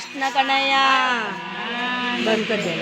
કૃષ્ણ કનૈયા. બંધ કરી દે